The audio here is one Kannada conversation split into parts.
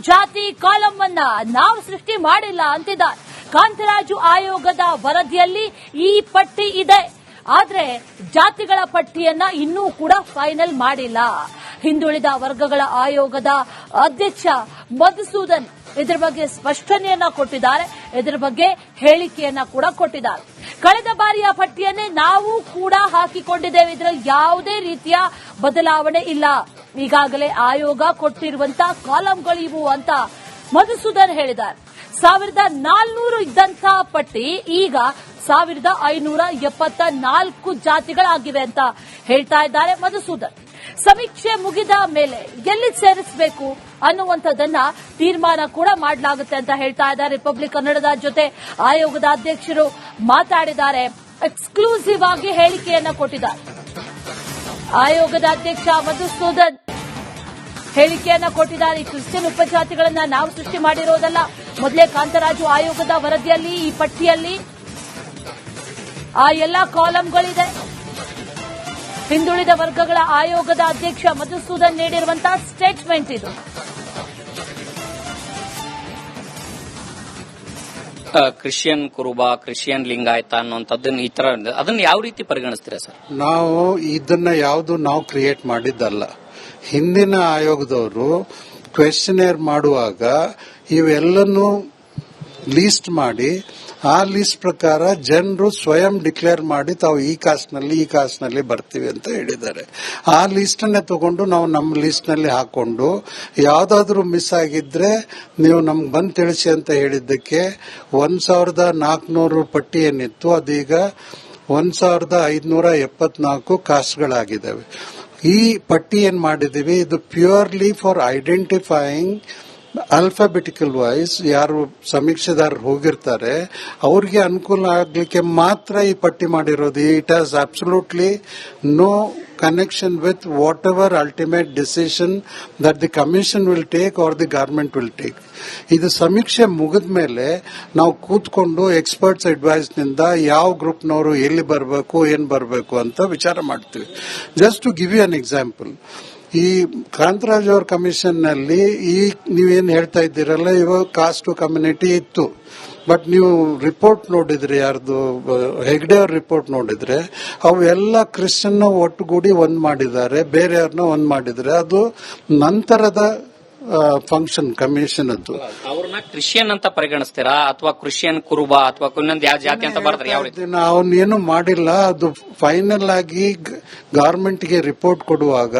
ಜಾತಿ ಕಾಲಂ ಅನ್ನ ನಾವು ಸೃಷ್ಟಿ ಮಾಡಿಲ್ಲ ಅಂತಿದ್ದಾರೆ. ಕಾಂತರಾಜು ಆಯೋಗದ ವರದಿಯಲ್ಲಿ ಈ ಪಟ್ಟಿ ಇದೆ. ಆದ್ರೆ ಜಾತಿಗಳ ಪಟ್ಟಿಯನ್ನ ಇನ್ನೂ ಕೂಡ ಫೈನಲ್ ಮಾಡಿಲ್ಲ. ಹಿಂದುಳಿದ ವರ್ಗಗಳ ಆಯೋಗದ ಅಧ್ಯಕ್ಷ ಮಧುಸೂದನ್ ಇದರ ಬಗ್ಗೆ ಸ್ಪಷ್ಟನೆಯನ್ನ ಕೊಟ್ಟಿದ್ದಾರೆ. ಇದರ ಬಗ್ಗೆ ಹೇಳಿಕೆಯನ್ನ ಕೂಡ ಕೊಟ್ಟಿದ್ದಾರೆ. ಕಳೆದ ಬಾರಿಯ ಪಟ್ಟಿಯನ್ನೇ ನಾವು ಕೂಡ ಹಾಕಿಕೊಂಡಿದ್ದೇವೆ. ಇದರಲ್ಲಿ ಯಾವುದೇ ರೀತಿಯ ಬದಲಾವಣೆ ಇಲ್ಲ. ಈಗಾಗಲೇ ಆಯೋಗ ಕೊಟ್ಟಿರುವಂತಹ ಕಾಲಂಗಳಿವು ಅಂತ ಮಧುಸೂದನ್ ಹೇಳಿದ್ದಾರೆ. ಸಾವಿರದ ನಾಲ್ನೂರು ಇದ್ದಂತಹ ಪಟ್ಟಿ ಈಗ ಸಾವಿರದ ಐನೂರ ಎಪ್ಪತ್ತ ನಾಲ್ಕು ಜಾತಿಗಳಾಗಿವೆ ಅಂತ ಹೇಳ್ತಾ ಇದ್ದಾರೆ ಮಧುಸೂದನ್. ಸಮೀಕ್ಷೆ ಮುಗಿದ ಮೇಲೆ ಎಲ್ಲಿ ಸೇರಿಸಬೇಕು ಅನ್ನುವಂಥದ್ದನ್ನ ತೀರ್ಮಾನ ಕೂಡ ಮಾಡಲಾಗುತ್ತೆ ಅಂತ ಹೇಳ್ತಾ ಇದ್ದಾರೆ ರಿಪಬ್ಲಿಕ್ ಕನ್ನಡದ ಜೊತೆ ಆಯೋಗದ ಅಧ್ಯಕ್ಷರು ಮಾತಾಡಿದ್ದಾರೆ. ಎಕ್ಸ್ಕ್ಲೂಸಿವ್ ಆಗಿ ಹೇಳಿಕೆಯನ್ನ ಕೊಟ್ಟಿದ್ದಾರೆ. ಆಯೋಗದ ಅಧ್ಯಕ್ಷ ಮಧುಸೂದನ್ ಹೇಳಿಕೆಯನ್ನ ಕೊಟ್ಟಿದ್ದಾರೆ. ಕ್ರಿಶ್ಚಿಯನ್ ಉಪಜಾತಿಗಳನ್ನ ನಾವು ಸೃಷ್ಟಿ ಮಾಡಿರೋದಲ್ಲ. ಮೊದಲೇ ಕಾಂತರಾಜು ಆಯೋಗದ ವರದಿಯಲ್ಲಿ, ಈ ಪಟ್ಟಿಯಲ್ಲಿ ಆ ಎಲ್ಲಾ ಕಾಲಂಗಳಿದೆ. ಹಿಂದುಳಿದ ವರ್ಗಗಳ ಆಯೋಗದ ಅಧ್ಯಕ್ಷ ಮಧುಸೂದನ್ ನೀಡಿರುವಂತಹ ಸ್ಟೇಟ್ಮೆಂಟ್ ಇದು. ಕ್ರಿಶ್ಚಿಯನ್ ಕುರುಬ, ಕ್ರಿಶ್ಚಿಯನ್ ಲಿಂಗಾಯತ ಅನ್ನುವಂಥದ್ದನ್ನ ಈ ತರ ಅದನ್ನ ಯಾವ ರೀತಿ ಪರಿಗಣಿಸ್ತೀರಾ ಸರ್? ನಾವು ಇದನ್ನ ಯಾವುದು ನಾವು ಕ್ರಿಯೇಟ್ ಮಾಡಿದ್ದಲ್ಲ. ಹಿಂದಿನ ಆಯೋಗದವರು ಕ್ವೆಶನೇರ್ ಮಾಡುವಾಗ ಇವೆಲ್ಲನೂ ಲೀಸ್ಟ್ ಮಾಡಿ, ಆ ಲಿಸ್ಟ್ ಪ್ರಕಾರ ಜನರು ಸ್ವಯಂ ಡಿಕ್ಲೇರ್ ಮಾಡಿ ತಾವು ಈ ಕಾಸ್ಟ್ನಲ್ಲಿ ಈ ಕಾಸ್ಟ್ನಲ್ಲಿ ಬರ್ತೀವಿ ಅಂತ ಹೇಳಿದ್ದಾರೆ. ಆ ಲಿಸ್ಟ್ ಅನ್ನೇ ತಗೊಂಡು ನಾವು ನಮ್ಮ ಲಿಸ್ಟ್ನಲ್ಲಿ ಹಾಕೊಂಡು, ಯಾವ್ದಾದ್ರು ಮಿಸ್ ಆಗಿದ್ರೆ ನೀವು ನಮ್ಗೆ ಬಂದು ತಿಳಿಸಿ ಅಂತ ಹೇಳಿದ್ದಕ್ಕೆ ಒಂದ್ ಸಾವಿರದ ನಾಲ್ಕುನೂರು ಪಟ್ಟಿ ಏನಿತ್ತು, ಅದೀಗ ಒಂದ್ ಸಾವಿರದ ಐದುನೂರ ಎಪ್ಪತ್ನಾಲ್ಕು ಕಾಸ್ಟ್ಗಳಾಗಿದ್ದಾವೆ. ಈ ಪಟ್ಟಿ ಏನ್ ಮಾಡಿದೀವಿ ಇದು purely for identifying alphabetical wise ಯಾರು ಸಮೀಕ್ಷೆದಾರರು ಹೋಗಿರ್ತಾರೆ, ಅವ್ರಿಗೆ ಅನುಕೂಲ ಆಗ್ಲಿಕ್ಕೆ ಮಾತ್ರ ಈ ಪಟ್ಟಿ ಮಾಡಿರೋದು. It has absolutely no connection with whatever ultimate decision that the commission will take or the government will take ಇದು ಸಮೀಕ್ಷೆ ಮುಗಿದ ಮೇಲೆ ನಾವು ಕೂತ್ಕೊಂಡು ಎಕ್ಸ್ಪರ್ಟ್ಸ್ ಅಡ್ವೈಸ್ನಿಂದ ಯಾವ ಗ್ರೂಪ್ನವರು ಎಲ್ಲಿ ಬರಬೇಕು, ಏನ್ ಬರಬೇಕು ಅಂತ ವಿಚಾರ ಮಾಡ್ತೀವಿ. Just to give you an example ಈ ಕಾಂತರಾಜ್ ಅವ್ರ ಕಮಿಷನ್ನಲ್ಲಿ ಈ ನೀವೇನು ಹೇಳ್ತಾ ಇದ್ದೀರಲ್ಲ, ಇವಾಗ ಕಾಸ್ಟ್ ಕಮ್ಯುನಿಟಿ ಇತ್ತು. ಬಟ್ ನೀವು ರಿಪೋರ್ಟ್ ನೋಡಿದ್ರೆ ಯಾರ್ದು, ಹೆಗ್ಡೆ ಅವ್ರ ರಿಪೋರ್ಟ್ ನೋಡಿದ್ರೆ, ಅವೆಲ್ಲ ಕ್ರಿಶ್ಚಿಯನ್ ಒಟ್ಟುಗೂಡಿ ಒಂದ್ ಮಾಡಿದ್ದಾರೆ ಬೇರೆಯವ್ರನ್ನ ಒಂದ್ ಮಾಡಿದ್ರೆ ಅದು ನಂತರದ ಫಂಕ್ಷನ್ ಕಮಿಷನ್ ಅದು. ಅವ್ರನ್ನ ಕ್ರಿಶ್ಚಿಯನ್ ಅಂತ ಪರಿಗಣಿಸ್ತೀರಾ? ಅಥವಾ ಕ್ರಿಶಿಯನ್ ಕುರುಬ ಅಥವಾ ಇನ್ನೊಂದು ಯಾವ ಜಾತಿ ಅಂತ ಬರ್ತಾರೆ ಯಾವ ರೀತಿ? ಅವನೇನು ಮಾಡಿಲ್ಲ. ಅದು ಫೈನಲ್ ಆಗಿ ಗವರ್ಮೆಂಟ್ಗೆ ರಿಪೋರ್ಟ್ ಕೊಡುವಾಗ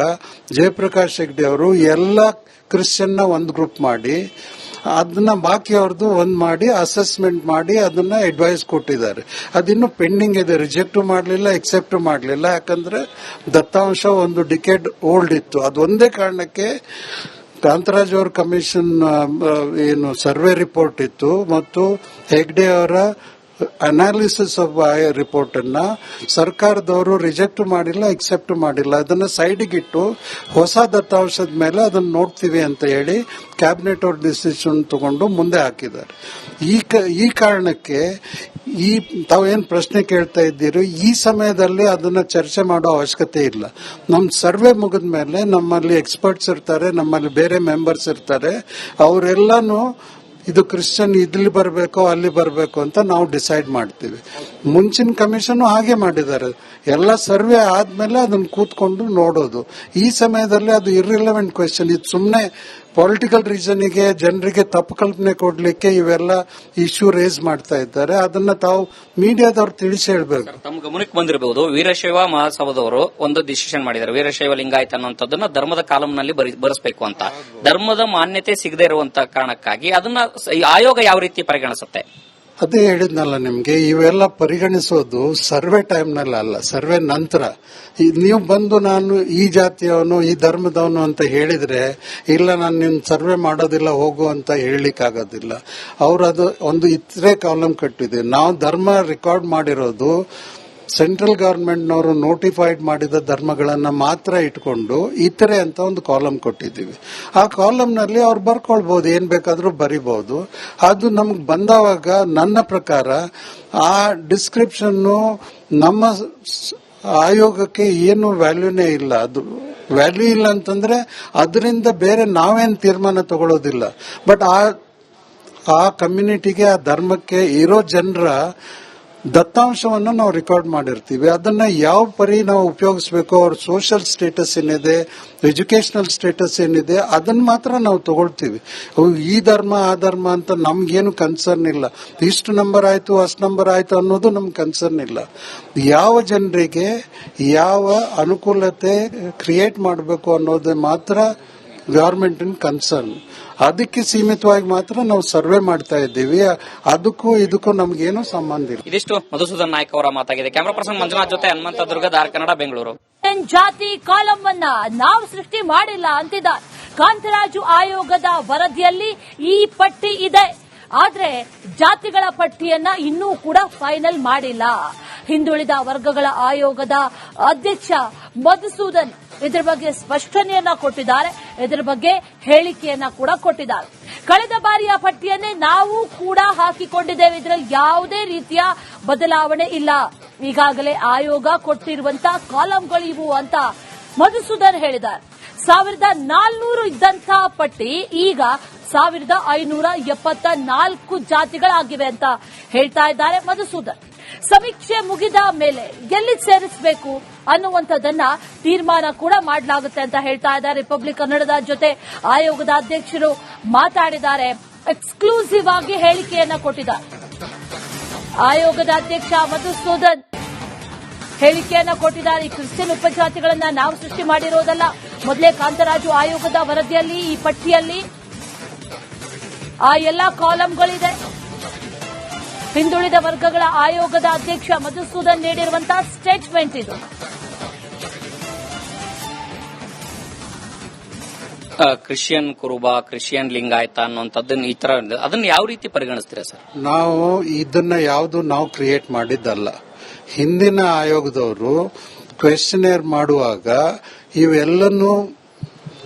ಜಯಪ್ರಕಾಶ್ ಹೆಗ್ಡೆ ಅವರು ಎಲ್ಲ ಕ್ರಿಶ್ಚಿಯನ್ನ ಒಂದು ಗ್ರೂಪ್ ಮಾಡಿ ಅದನ್ನ ಬಾಕಿ ಅವ್ರದ್ದು ಒಂದ್ ಮಾಡಿ ಅಸೆಸ್ಮೆಂಟ್ ಮಾಡಿ ಅದನ್ನ ಅಡ್ವೈಸ್ ಕೊಟ್ಟಿದ್ದಾರೆ. ಅದಿನ್ನು ಪೆಂಡಿಂಗ್ ಇದೆ ರಿಜೆಕ್ಟ್ ಮಾಡಲಿಲ್ಲ ಎಕ್ಸೆಪ್ಟ್ ಮಾಡಲಿಲ್ಲ. ಯಾಕಂದ್ರೆ ದತ್ತಾಂಶ ಒಂದು ಡಿಕೆಡ್ ಓಲ್ಡ್ ಇತ್ತು. ಅದೊಂದೇ ಕಾರಣಕ್ಕೆ ಕಾಂತರಾಜ್ ಅವ್ರ ಕಮಿಷನ್ ಏನು ಸರ್ವೆ ರಿಪೋರ್ಟ್ ಇತ್ತು. ಮತ್ತು ಹೆಗ್ಡೆ ಅವರ ಅನಾಲಿಸಿಸ್ ಆಫ್ ರಿಪೋರ್ಟ್ ಅನ್ನ ಸರ್ಕಾರದವರು ರಿಜೆಕ್ಟ್ ಮಾಡಿಲ್ಲ ಎಕ್ಸೆಪ್ಟ್ ಮಾಡಿಲ್ಲ. ಅದನ್ನ ಸೈಡ್ಗೆ ಇಟ್ಟು ಹೊಸ ದತ್ತಾಂಶದ ಮೇಲೆ ಅದನ್ನ ನೋಡ್ತೀವಿ ಅಂತ ಹೇಳಿ ಕ್ಯಾಬಿನೆಟ್ ಅವ್ರ ಡಿಸಿಷನ್ ತಗೊಂಡು ಮುಂದೆ ಹಾಕಿದ್ದಾರೆ. ಈ ಕಾರಣಕ್ಕೆ ಈ ತಾವೇನ್ ಪ್ರಶ್ನೆ ಕೇಳ್ತಾ ಇದ್ದೀರಿ, ಈ ಸಮಯದಲ್ಲಿ ಅದನ್ನ ಚರ್ಚೆ ಮಾಡೋ ಅವಶ್ಯಕತೆ ಇಲ್ಲ. ನಮ್ಮ ಸರ್ವೆ ಮುಗಿದ ಮೇಲೆ ನಮ್ಮಲ್ಲಿ ಎಕ್ಸ್ಪರ್ಟ್ಸ್ ಇರ್ತಾರೆ, ನಮ್ಮಲ್ಲಿ ಬೇರೆ ಮೆಂಬರ್ಸ್ ಇರ್ತಾರೆ, ಅವರೆಲ್ಲಾನು ಇದು ಕ್ರಿಶ್ಚಿಯನ್ ಇಲ್ಲಿ ಬರಬೇಕು ಅಲ್ಲಿ ಬರಬೇಕು ಅಂತ ನಾವು ಡಿಸೈಡ್ ಮಾಡ್ತೀವಿ. ಮುಂಚಿನ ಕಮಿಷನ್ ಹಾಗೆ ಮಾಡಿದ್ದಾರೆ. ಎಲ್ಲ ಸರ್ವೆ ಆದ್ಮೇಲೆ ಅದನ್ನ ಕೂತ್ಕೊಂಡು ನೋಡೋದು. ಈ ಸಮಯದಲ್ಲಿ ಅದು ಇರ್ರಿಲೆವೆಂಟ್ ಕ್ವೆಶನ್ ಇದು ಸುಮ್ಮನೆ ಪೊಲಿಟಿಕಲ್ ರೀಸನಿಗೆ ಜನರಿಗೆ ತಪ್ಪು ಕಲ್ಪನೆ ಕೊಡ್ಲಿಕ್ಕೆ ಇವೆಲ್ಲ ಇಶ್ಯೂ ರೇಸ್ ಮಾಡ್ತಾ ಇದ್ದಾರೆ. ಅದನ್ನ ತಾವು ಮೀಡಿಯಾದವ್ರು ತಿಳಿಸಿ ಹೇಳ್ಬೇಕು. ತಮ್ಮ ಗಮನಕ್ಕೆ ಬಂದಿರಬಹುದು, ವೀರಶೈವ ಮಹಾಸಭದವರು ಒಂದು ಡಿಸಿಷನ್ ಮಾಡಿದ್ದಾರೆ. ವೀರಶೈವ ಲಿಂಗಾಯತ ಅನ್ನುವಂಥದ್ದನ್ನ ಧರ್ಮದ ಕಾಲಂನಲ್ಲಿ ಬರೆಸಬೇಕು ಅಂತ. ಧರ್ಮದ ಮಾನ್ಯತೆ ಸಿಗದೆ ಇರುವಂತಹ ಕಾರಣಕ್ಕಾಗಿ ಅದನ್ನ ಈ ಆಯೋಗ ಯಾವ ರೀತಿ ಪರಿಗಣಿಸುತ್ತೆ? ಅದೇ ಹೇಳಿದ್ನಲ್ಲ ನಿಮ್ಗೆ, ಇವೆಲ್ಲ ಪರಿಗಣಿಸೋದು ಸರ್ವೆ ಟೈಮ್ನಲ್ಲಿ ಅಲ್ಲ, ಸರ್ವೆ ನಂತರ. ನೀವು ಬಂದು ನಾನು ಈ ಜಾತಿಯವನು, ಈ ಧರ್ಮದವನು ಅಂತ ಹೇಳಿದ್ರೆ, ಇಲ್ಲ ನಾನು ನಿಮ್ ಸರ್ವೆ ಮಾಡೋದಿಲ್ಲ, ಹೋಗು ಅಂತ ಹೇಳಲಿಕ್ಕಾಗೋದಿಲ್ಲ. ಅವ್ರು ಅದು ಒಂದು ಇತರೆ ಕಾಲಂ ಕಟ್ಟಿದೆ. ನಾವು ಧರ್ಮ ರೆಕಾರ್ಡ್ ಮಾಡಿರೋದು ಸೆಂಟ್ರಲ್ ಗವರ್ಮೆಂಟ್ನವರು ನೋಟಿಫೈಡ್ ಮಾಡಿದ ಧರ್ಮಗಳನ್ನು ಮಾತ್ರ ಇಟ್ಕೊಂಡು ಇತರೆ ಅಂತ ಒಂದು ಕಾಲಮ್ ಕೊಟ್ಟಿದ್ದೀವಿ. ಆ ಕಾಲಮ್ನಲ್ಲಿ ಅವ್ರು ಬರ್ಕೊಳ್ಬಹುದು ಏನ್ ಬೇಕಾದರೂ ಬರಿಬಹುದು ಅದು ನಮ್ಗೆ ಬಂದವಾಗ ನನ್ನ ಪ್ರಕಾರ ಆ ಡಿಸ್ಕ್ರಿಪ್ಷನ್ ನಮ್ಮ ಆಯೋಗಕ್ಕೆ ಏನು ವ್ಯಾಲ್ಯೂನೇ ಇಲ್ಲ. ಅದು ವ್ಯಾಲ್ಯೂ ಇಲ್ಲ ಅಂತಂದ್ರೆ ಅದರಿಂದ ಬೇರೆ ನಾವೇನ್ ತೀರ್ಮಾನ ತಗೊಳ್ಳೋದಿಲ್ಲ ಬಟ್ ಆ ಆ ಕಮ್ಯುನಿಟಿಗೆ, ಆ ಧರ್ಮಕ್ಕೆ ಇರೋ ಜನರ ದತ್ತಾಂಶವನ್ನು ನಾವು ರೆಕಾರ್ಡ್ ಮಾಡಿರ್ತೀವಿ. ಅದನ್ನ ಯಾವ ಪರಿ ನಾವು ಉಪಯೋಗಿಸ್ಬೇಕು? ಅವ್ರ ಸೋಷಿಯಲ್ ಸ್ಟೇಟಸ್ ಏನಿದೆ? ಎಜುಕೇಶನಲ್ ಸ್ಟೇಟಸ್ ಏನಿದೆ? ಅದನ್ನ ಮಾತ್ರ ನಾವು ತಗೊಳ್ತೀವಿ. ಈ ಧರ್ಮ, ಆ ಧರ್ಮ ಅಂತ ನಮ್ಗೇನು ಕನ್ಸರ್ನ್ ಇಲ್ಲ. ಇಷ್ಟು ನಂಬರ್ ಆಯ್ತು, ಅಷ್ಟು ನಂಬರ್ ಆಯ್ತು ಅನ್ನೋದು ನಮ್ಗೆ ಕನ್ಸರ್ನ್ ಇಲ್ಲ. ಯಾವ ಜನರಿಗೆ ಯಾವ ಅನುಕೂಲತೆ ಕ್ರಿಯೇಟ್ ಮಾಡಬೇಕು ಅನ್ನೋದೇ ಮಾತ್ರ ಗವರ್ಮೆಂಟ್ ಕನ್ಸರ್ನ್ ಅದಕ್ಕೆ ಸೀಮಿತವಾಗಿ ಮಾತ್ರ ನಾವು ಸರ್ವೆ ಮಾಡ್ತಾ ಇದ್ದೀವಿ. ಅದಕ್ಕೂ ಇದಕ್ಕೂ ನಮ್ಗೇನು ಸಂಬಂಧ ಇಲ್ಲ. ಇದಿಷ್ಟು ಮಧುಸೂದನ್ ನಾಯ್ಕ ಅವರ ಮಾತಾಗಿದೆ. ಕ್ಯಾಮರಾ ಪರ್ಸನ್ ಮಂಜುನಾಥ್ ಜೊತೆ ಹನುಮಂತ ದುರ್ಗ ದಾರ್ ಕನ್ನಡ ಬೆಂಗಳೂರು. ಏನ್ ಜಾತಿ ಕಾಲಂ ಅನ್ನ ನಾವು ಸೃಷ್ಟಿ ಮಾಡಿಲ್ಲ ಅಂತಿದ್ದ ಕಾಂತರಾಜು ಆಯೋಗದ ವರದಿಯಲ್ಲಿ ಈ ಪಟ್ಟಿ ಇದೆ. ಆದ್ರೆ ಜಾತಿಗಳ ಪಟ್ಟಿಯನ್ನ ಇನ್ನೂ ಕೂಡ ಫೈನಲ್ ಮಾಡಿಲ್ಲ. ಹಿಂದುಳಿದ ವರ್ಗಗಳ ಆಯೋಗದ ಅಧ್ಯಕ್ಷ ಮಧುಸೂದನ್ ಇದರ ಬಗ್ಗೆ ಸ್ಪಷ್ಟನೆಯನ್ನ ಕೊಟ್ಟಿದ್ದಾರೆ. ಇದರ ಬಗ್ಗೆ ಹೇಳಿಕೆಯನ್ನ ಕೂಡ ಕೊಟ್ಟಿದ್ದಾರೆ. ಕಳೆದ ಬಾರಿಯ ಪಟ್ಟಿಯನ್ನೇ ನಾವು ಕೂಡ ಹಾಕಿಕೊಂಡಿದ್ದೇವೆ. ಇದರಲ್ಲಿ ಯಾವುದೇ ರೀತಿಯ ಬದಲಾವಣೆ ಇಲ್ಲ. ಈಗಾಗಲೇ ಆಯೋಗ ಕೊಟ್ಟಿರುವಂತ ಇವು ಅಂತ ಮಧುಸೂದನ್ ಹೇಳಿದ್ದಾರೆ. ಸಾವಿರದ ನಾಲ್ನೂರು ಇದ್ದಂತಹ ಪಟ್ಟಿ ಈಗ ಸಾವಿರದ ಐನೂರ ಎಪ್ಪತ್ತ ನಾಲ್ಕು ಜಾತಿಗಳಾಗಿವೆ ಅಂತ ಹೇಳ್ತಾ ಇದ್ದಾರೆ ಮಧುಸೂದನ್. ಸಮೀಕ್ಷೆ ಮುಗಿದ ಮೇಲೆ ಎಲ್ಲಿ ಸೇರಿಸಬೇಕು ಅನ್ನುವಂಥದ್ದನ್ನ ತೀರ್ಮಾನ ಕೂಡ ಮಾಡಲಾಗುತ್ತೆ ಅಂತ ಹೇಳ್ತಾ ಇದ್ದಾರೆ ರಿಪಬ್ಲಿಕ್ ಕನ್ನಡದ ಜೊತೆ ಆಯೋಗದ ಅಧ್ಯಕ್ಷರು ಮಾತಾಡಿದ್ದಾರೆ. ಎಕ್ಸ್ಕ್ಲೂಸಿವ್ ಆಗಿ ಹೇಳಿಕೆಯನ್ನ ಕೊಟ್ಟಿದ್ದಾರೆ. ಆಯೋಗದ ಅಧ್ಯಕ್ಷ ಮಧುಸೂದನ್ ಹೇಳಿಕೆಯನ್ನ ಕೊಟ್ಟಿದ್ದಾರೆ. ಈ ಕ್ರಿಶ್ಚಿಯನ್ ಉಪಜಾತಿಗಳನ್ನ ನಾವು ಸೃಷ್ಟಿ ಮಾಡಿರೋದಲ್ಲ. ಮೊದಲೇ ಕಾಂತರಾಜು ಆಯೋಗದ ವರದಿಯಲ್ಲಿ, ಈ ಪಟ್ಟಿಯಲ್ಲಿ ಆ ಎಲ್ಲಾ ಕಾಲಂಗಳಿದೆ ಹಿಂದುಳಿದ ವರ್ಗಗಳ ಆಯೋಗದ ಅಧ್ಯಕ್ಷ ಮಧುಸೂದನ್ ನೀಡಿರುವಂತಹ ಸ್ಟೇಟ್ಮೆಂಟ್ ಇದು. ಆ, ಕ್ರಿಶ್ಚಿಯನ್ ಕುರುಬ ಕ್ರಿಶ್ಚಿಯನ್ ಲಿಂಗಾಯತ ಅನ್ನುವಂಥದ್ದನ್ನ ಈ ತರ ಅದನ್ನ ಯಾವ ರೀತಿ ಪರಿಗಣಿಸ್ತೀರಾ ಸರ್? ನಾವು ಇದನ್ನ ಯಾವುದು ನಾವು ಕ್ರಿಯೇಟ್ ಮಾಡಿದ್ದಲ್ಲ. ಹಿಂದಿನ ಆಯೋಗದವರು ಕ್ವೆಶನೇರ್ ಮಾಡುವಾಗ ಇವೆಲ್ಲನೂ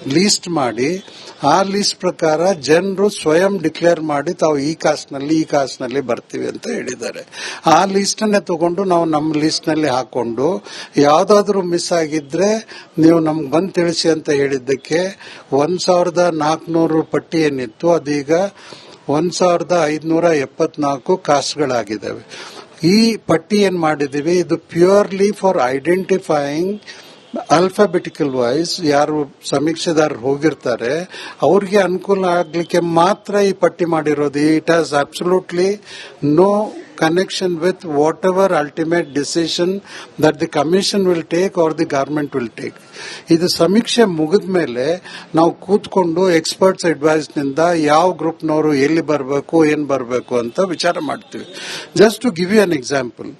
ಲೀಸ್ಟ್ ಮಾಡಿ ಆ ಲಿಸ್ಟ್ ಪ್ರಕಾರ ಜನರು ಸ್ವಯಂ ಡಿಕ್ಲೇರ್ ಮಾಡಿ ತಾವು ಈ ಕಾಸ್ಟ್ನಲ್ಲಿ ಈ ಕಾಸ್ಟ್ನಲ್ಲಿ ಬರ್ತೀವಿ ಅಂತ ಹೇಳಿದ್ದಾರೆ. ಆ ಲಿಸ್ಟ್ ಅನ್ನೇ ತಗೊಂಡು ನಾವು ನಮ್ಮ ಲಿಸ್ಟ್ನಲ್ಲಿ ಹಾಕೊಂಡು, ಯಾವ್ದಾದ್ರು ಮಿಸ್ ಆಗಿದ್ರೆ ನೀವು ನಮ್ಗೆ ಬಂದು ತಿಳಿಸಿ ಅಂತ ಹೇಳಿದ್ದಕ್ಕೆ ಒಂದ್ ಸಾವಿರದ ನಾಲ್ಕುನೂರು ಪಟ್ಟಿ ಏನಿತ್ತು ಅದೀಗ ಒಂದ್ ಸಾವಿರದ ಐದುನೂರ ಎಪ್ಪತ್ನಾಲ್ಕು ಕಾಸ್ಟ್ಗಳಾಗಿದ್ದಾವೆ. ಈ ಪಟ್ಟಿ ಏನ್ ಮಾಡಿದೀವಿ ಇದು purely for identifying alphabetical wise ಯಾರು ಸಮೀಕ್ಷೆದಾರರು ಹೋಗಿರ್ತಾರೆ, ಅವ್ರಿಗೆ ಅನುಕೂಲ ಆಗ್ಲಿಕ್ಕೆ ಮಾತ್ರ ಈ ಪಟ್ಟಿ ಮಾಡಿರೋದು. It has absolutely no connection with whatever ultimate decision that the commission will take or the government will take ಇದು ಸಮೀಕ್ಷೆ ಮುಗಿದ ಮೇಲೆ ನಾವು ಕೂತ್ಕೊಂಡು ಎಕ್ಸ್ಪರ್ಟ್ಸ್ ಅಡ್ವೈಸ್ನಿಂದ ಯಾವ ಗ್ರೂಪ್ನವರು ಎಲ್ಲಿ ಬರಬೇಕು, ಏನ್ ಬರಬೇಕು ಅಂತ ವಿಚಾರ ಮಾಡ್ತೀವಿ. Just to give you an example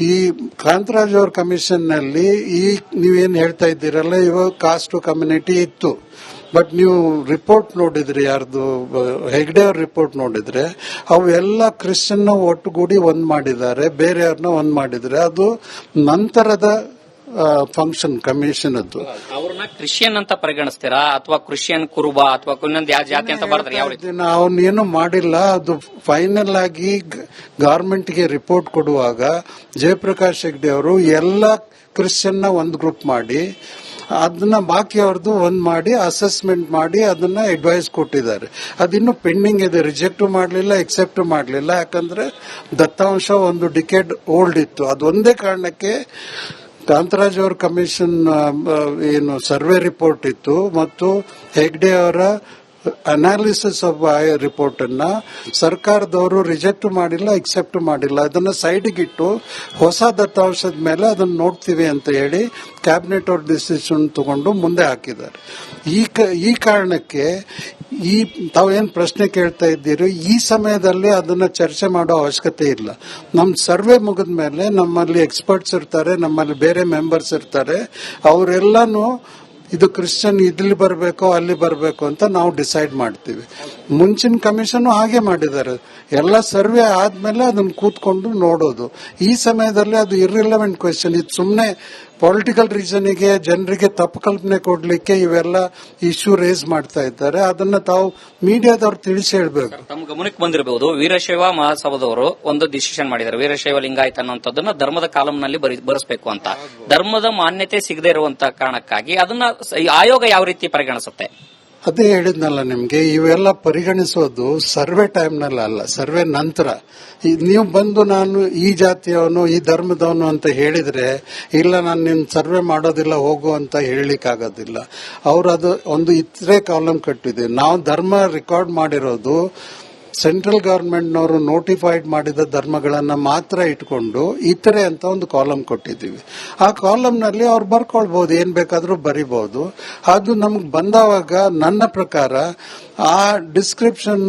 ಈ ಕಾಂತರಾಜ್ ಅವ್ರ ಕಮಿಷನ್ನಲ್ಲಿ ಈ ನೀವೇನ್ ಹೇಳ್ತಾ ಇದ್ದೀರಲ್ಲ, ಇವಾಗ ಕಾಸ್ಟ್ ಕಮ್ಯುನಿಟಿ ಇತ್ತು. ಬಟ್ ನೀವು ರಿಪೋರ್ಟ್ ನೋಡಿದ್ರಿ ಯಾರ್ದು, ಹೆಗ್ಡೆ ಅವ್ರ ರಿಪೋರ್ಟ್ ನೋಡಿದ್ರೆ, ಅವೆಲ್ಲ ಕ್ರಿಶ್ಚಿಯನ್ ಒಟ್ಟುಗೂಡಿ ಒಂದ್ ಮಾಡಿದ್ದಾರೆ ಬೇರೆಯವ್ರನ್ನ ಒಂದ್ ಮಾಡಿದ್ರೆ, ಅದು ನಂತರದ ಫಂಕ್ಷನ್ ಕಮಿಷನ್ ಅದು ಅವ್ರನ್ನ ಕ್ರಿಶ್ಚಿಯನ್ ಅಂತ ಪರಿಗಣಿಸ್ತೀರಾ? ಅಥವಾ ಕ್ರಿಶ್ಚಿಯನ್ ಕುರುಬ ಅಥವಾ ಇನ್ನೊಂದು ಯಾವ ಜಾತಿ ಅಂತ ಬರ್ತಾರೆ ಯಾವ ರೀತಿ? ಅವನೇನು ಮಾಡಿಲ್ಲ. ಅದು ಫೈನಲ್ ಆಗಿ ಗವರ್ಮೆಂಟ್ಗೆ ರಿಪೋರ್ಟ್ ಕೊಡುವಾಗ ಜಯಪ್ರಕಾಶ್ ಹೆಗ್ಡೆ ಅವರು ಎಲ್ಲ ಕ್ರಿಶ್ಚಿಯನ್ನ ಒಂದು ಗ್ರೂಪ್ ಮಾಡಿ ಅದನ್ನ ಬಾಕಿ ಅವ್ರದ್ದು ಒಂದ್ ಮಾಡಿ ಅಸೆಸ್ಮೆಂಟ್ ಮಾಡಿ ಅದನ್ನ ಅಡ್ವೈಸ್ ಕೊಟ್ಟಿದ್ದಾರೆ. ಅದಿನ್ನು ಪೆಂಡಿಂಗ್ ಇದೆ. ರಿಜೆಕ್ಟ್ ಮಾಡಲಿಲ್ಲ ಎಕ್ಸೆಪ್ಟ್ ಮಾಡಲಿಲ್ಲ. ಯಾಕಂದ್ರೆ ದತ್ತಾಂಶ ಒಂದು ಡಿಕೆಡ್ ಓಲ್ಡ್ ಇತ್ತು. ಅದೊಂದೇ ಕಾರಣಕ್ಕೆ ಕಾಂತರಾಜ್ ಅವರ ಕಮಿಷನ್ ಏನು ಸರ್ವೆ ರಿಪೋರ್ಟ್ ಇತ್ತು ಮತ್ತು ಹೆಗ್ಡೆ ಅವರ ಅನಾಲಿಸಿಸ್ ಆಫ್ ರಿಪೋರ್ಟ್ ಅನ್ನ ಸರ್ಕಾರದವರು ರಿಜೆಕ್ಟ್ ಮಾಡಿಲ್ಲ, ಎಕ್ಸೆಪ್ಟ್ ಮಾಡಿಲ್ಲ. ಅದನ್ನ ಸೈಡ್ಗಿಟ್ಟು ಹೊಸ ದತ್ತಾಂಶದ ಮೇಲೆ ಅದನ್ನ ನೋಡ್ತೀವಿ ಅಂತ ಹೇಳಿ ಕ್ಯಾಬಿನೆಟ್ ಅವ್ರ ಡಿಸಿಷನ್ ತಗೊಂಡು ಮುಂದೆ ಹಾಕಿದ್ದಾರೆ. ಈ ಈ ಕಾರಣಕ್ಕೆ ಈ ತಾವೇನ್ ಪ್ರಶ್ನೆ ಕೇಳ್ತಾ ಇದ್ದೀರಿ, ಈ ಸಮಯದಲ್ಲಿ ಅದನ್ನ ಚರ್ಚೆ ಮಾಡೋ ಅವಶ್ಯಕತೆ ಇಲ್ಲ. ನಮ್ ಸರ್ವೆ ಮುಗಿದ ಮೇಲೆ ನಮ್ಮಲ್ಲಿ ಎಕ್ಸ್ಪರ್ಟ್ಸ್ ಇರ್ತಾರೆ, ನಮ್ಮಲ್ಲಿ ಬೇರೆ ಮೆಂಬರ್ಸ್ ಇರ್ತಾರೆ, ಅವರೆಲ್ಲಾನು ಇದು ಕ್ರಿಶ್ಚಿಯನ್ ಇಲ್ಲಿ ಬರಬೇಕು, ಅಲ್ಲಿ ಬರಬೇಕು ಅಂತ ನಾವು ಡಿಸೈಡ್ ಮಾಡ್ತೀವಿ. ಮುಂಚಿನ ಕಮಿಷನ್ ಹಾಗೆ ಮಾಡಿದ್ದಾರೆ. ಎಲ್ಲ ಸರ್ವೆ ಆದ್ಮೇಲೆ ಅದನ್ನ ಕೂತ್ಕೊಂಡು ನೋಡೋದು. ಈ ಸಮಯದಲ್ಲಿ ಅದು ಇರ್ರಿಲೆವೆಂಟ್ ಕ್ವೆಶನ್ ಇದು ಸುಮ್ಮನೆ ಪೊಲಿಟಿಕಲ್ ರೀಸನ್ಗೆ ಜನರಿಗೆ ತಪ್ಪು ಕಲ್ಪನೆ ಕೊಡ್ಲಿಕ್ಕೆ ಇವೆಲ್ಲ ಇಶ್ಯೂ ರೇಸ್ ಮಾಡ್ತಾ ಇದ್ದಾರೆ. ಅದನ್ನ ತಾವು ಮೀಡಿಯಾದವ್ರು ತಿಳಿಸಿ ಹೇಳಬೇಕು. ತಮ್ಮ ಗಮನಕ್ಕೆ ಬಂದಿರಬಹುದು, ವೀರಶೈವ ಮಹಾಸಭಾದವರು ಒಂದು ಡಿಸಿಷನ್ ಮಾಡಿದ್ದಾರೆ. ವೀರಶೈವ ಲಿಂಗಾಯತ ಅನ್ನುವಂಥದ್ದನ್ನ ಧರ್ಮದ ಕಾಲಂನಲ್ಲಿ ಬರೆಸಬೇಕು ಅಂತ. ಧರ್ಮದ ಮಾನ್ಯತೆ ಸಿಗದೇ ಇರುವಂತ ಕಾರಣಕ್ಕಾಗಿ ಅದನ್ನ ಆಯೋಗ ಯಾವ ರೀತಿ ಪರಿಗಣಿಸುತ್ತೆ? ಅದೇ ಹೇಳಿದ್ನಲ್ಲ ನಿಮ್ಗೆ, ಇವೆಲ್ಲ ಪರಿಗಣಿಸೋದು ಸರ್ವೆ ಟೈಮ್ನಲ್ಲಿ ಅಲ್ಲ, ಸರ್ವೆ ನಂತರ. ನೀವು ಬಂದು ನಾನು ಈ ಜಾತಿಯವನು, ಈ ಧರ್ಮದವನು ಅಂತ ಹೇಳಿದ್ರೆ, ಇಲ್ಲ ನಾನು ನಿಮ್ ಸರ್ವೆ ಮಾಡೋದಿಲ್ಲ, ಹೋಗು ಅಂತ ಹೇಳಲಿಕ್ಕಾಗೋದಿಲ್ಲ. ಅವ್ರು ಅದು ಒಂದು ಇತರೆ ಕಾಲಮ್ ಕಟ್ಟಿದೆ ನಾವು ಧರ್ಮ ರೆಕಾರ್ಡ್ ಮಾಡಿರೋದು ಸೆಂಟ್ರಲ್ ಗವರ್ಮೆಂಟ್ನವರು ನೋಟಿಫೈಡ್ ಮಾಡಿದ ಧರ್ಮಗಳನ್ನು ಮಾತ್ರ ಇಟ್ಕೊಂಡು ಇತರೆ ಅಂತ ಒಂದು ಕಾಲಮ್ ಕೊಟ್ಟಿದ್ದೀವಿ. ಆ ಕಾಲಮ್ನಲ್ಲಿ ಅವ್ರು ಬರ್ಕೊಳ್ಬಹುದು ಏನ್ ಬೇಕಾದರೂ ಬರಿಬಹುದು ಅದು ನಮ್ಗೆ ಬಂದವಾಗ ನನ್ನ ಪ್ರಕಾರ ಆ ಡಿಸ್ಕ್ರಿಪ್ಷನ್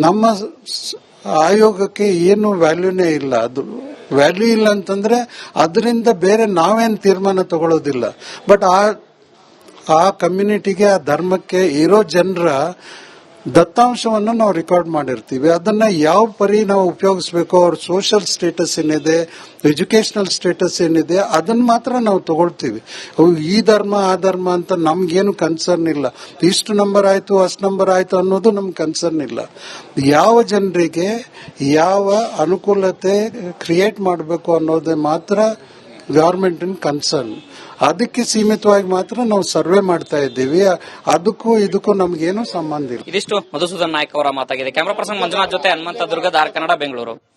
ನಮ್ಮ ಆಯೋಗಕ್ಕೆ ಏನು ವ್ಯಾಲ್ಯೂನೇ ಇಲ್ಲ. ಅದು ವ್ಯಾಲ್ಯೂ ಇಲ್ಲ ಅಂತಂದ್ರೆ ಅದರಿಂದ ಬೇರೆ ನಾವೇನ್ ತೀರ್ಮಾನ ತಗೊಳ್ಳೋದಿಲ್ಲ ಬಟ್ ಆ ಆ ಕಮ್ಯುನಿಟಿಗೆ, ಆ ಧರ್ಮಕ್ಕೆ ಇರೋ ಜನರ ದತ್ತಾಂಶವನ್ನು ನಾವು ರೆಕಾರ್ಡ್ ಮಾಡಿರ್ತೀವಿ. ಅದನ್ನ ಯಾವ ಪರಿ ನಾವು ಉಪಯೋಗಿಸ್ಬೇಕು, ಅವ್ರ ಸೋಷಿಯಲ್ ಸ್ಟೇಟಸ್ ಏನಿದೆ ಎಜುಕೇಶನಲ್ ಸ್ಟೇಟಸ್ ಏನಿದೆ ಅದನ್ನ ಮಾತ್ರ ನಾವು ತಗೊಳ್ತೀವಿ. ಈ ಧರ್ಮ, ಆ ಧರ್ಮ ಅಂತ ನಮ್ಗೇನು ಕನ್ಸರ್ನ್ ಇಲ್ಲ. ಇಷ್ಟು ನಂಬರ್ ಆಯ್ತು, ಅಷ್ಟು ನಂಬರ್ ಆಯ್ತು ಅನ್ನೋದು ನಮ್ಗೆ ಕನ್ಸರ್ನ್ ಇಲ್ಲ. ಯಾವ ಜನರಿಗೆ ಯಾವ ಅನುಕೂಲತೆ ಕ್ರಿಯೇಟ್ ಮಾಡಬೇಕು ಅನ್ನೋದೇ ಮಾತ್ರ ಗವರ್ಮೆಂಟ್ ಕನ್ಸರ್ನ್ ಅದಕ್ಕೆ ಸೀಮಿತವಾಗಿ ಮಾತ್ರ ನಾವು ಸರ್ವೆ ಮಾಡ್ತಾ ಇದ್ದೀವಿ. ಅದಕ್ಕೂ ಇದಕ್ಕೂ ನಮ್ಗೇನು ಸಂಬಂಧ ಇಲ್ಲ. ಇದಿಷ್ಟು ಮಧುಸೂದನ್ ನಾಯ್ಕ ಅವರ ಮಾತಾಗಿದೆ. ಕ್ಯಾಮರಾ ಪರ್ಸನ್ ಮಂಜುನಾಥ್ ಜೊತೆ ಹನುಮಂತ ದುರ್ಗ ಧಾರ ಕನ್ನಡ ಬೆಂಗಳೂರು.